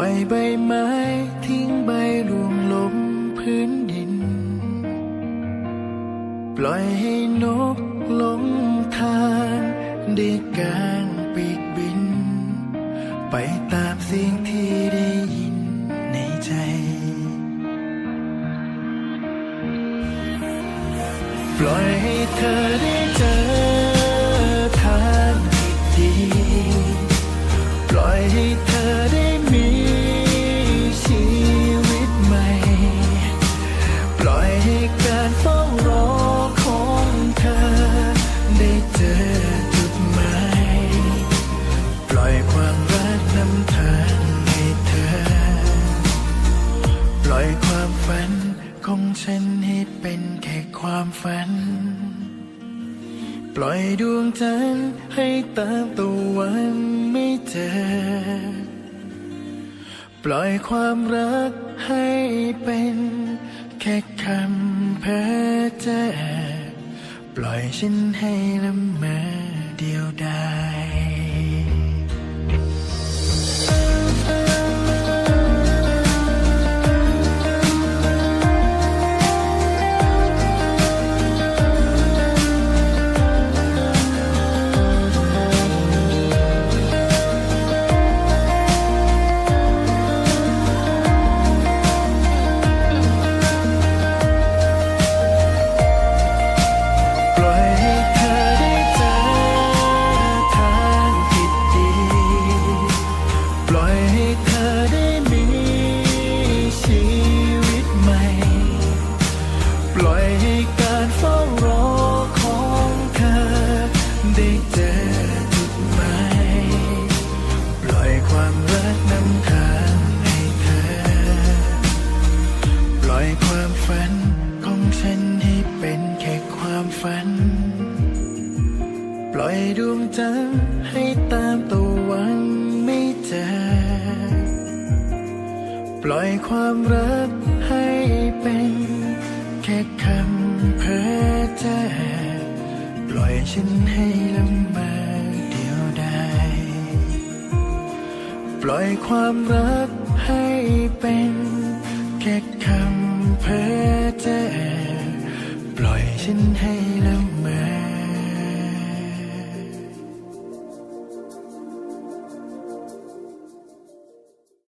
ล่อยใบไม้ทิ้งใบรวงลมพื้นดิน ปล่อยให้นกลงทางได้กางปีกบิน ไปตามเสียงที่ได้ยินในใจ ปล่อยให้เธอได้เจอทางที่ดี ปล่อยให้ เจอจุดหมายปล่อยความรักนำทางให้เธอ ปล่อยความฝันของฉันให้เป็นแค่ความฝัน ปล่อยดวงจันทร์ให้ตามตะวันไม่เจอ ปล่อยความรักให้เป็นแค่คำเพ้อเจ้อ ปล่อยฉันให้ละเมอเดียวดาย ได้เจอจุดหมายปล่อยความรักนำทางให้เธอ ปล่อยความฝันของฉันให้เป็นแค่ความฝัน ปล่อยดวงจันทร์ให้ตามตะวันไม่เจอ ปล่อยความรักให้เป็นแค่คำเพ้อเจ้อ อยฉันให้ลำบากเดียวดายปล่อยความรักให้เป็นแค่คำเพ้อเจ้อปล่อยฉันให้ลำบาก